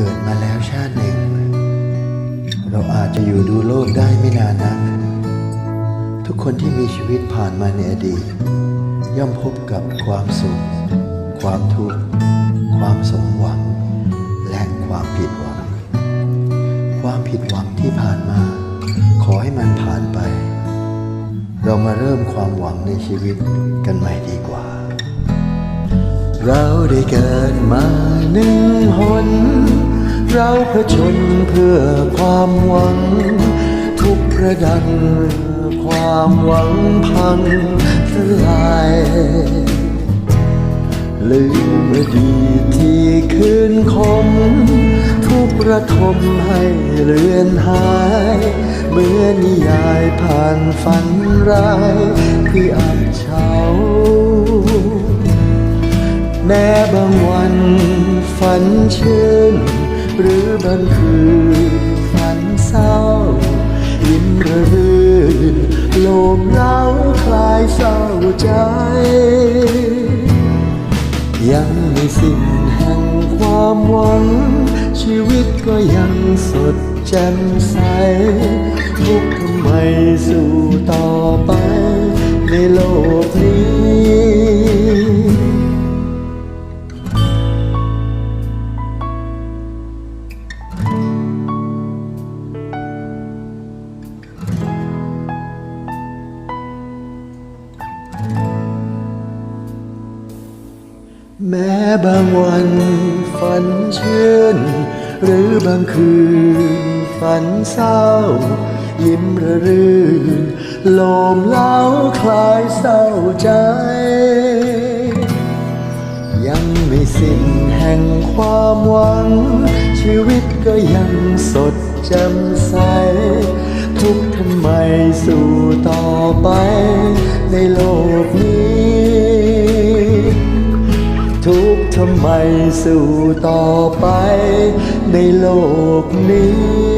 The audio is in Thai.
เกิดมาแล้วชาติหนึ่ง เราอาจจะอยู่ดูโลกได้ไม่นานนัก ทุกคนที่มีชีวิตผ่านมาในอดีต ย่อมพบกับความสุข ความทุกข์ ความสมหวัง และความผิดหวัง ความผิดหวังที่ผ่านมา ขอให้มันผ่านไป เรามาเริ่มความหวังในชีวิตกันใหม่ดีกว่า เราได้เกิดมาหนึ่งหน เราผจญเพื่อความหวัง ทุกระดังความหวังพังทลายลืมอดีตที่คืนคม ทุกระทมให้เลือนหายเหมือนนิยายผ่านฝันร้ายที่อับเฉา นชื่น หรือบางคืนฝันเศร้า ยิ้มระรื่นโลมเล้าคลายเศร้าใจ ยังไม่สิ้นแห่งความหวัง ชีวิตก็ยังสดแจ่มใสทุกข์ทำไมสู้ต่อไป แม้บางวันฝันชื่น หรือบางคืนฝันเศร้า ยิ้มระรื่นโลมเล้าคลายเศร้าใจ ยังไม่สิ้นแห่งความหวัง ชีวิตก็ยังสดแจ่มใส ทุกทำไมสู้ต่อไปในโลกนี้ ทำไมสู้ต่อไปในโลกนี้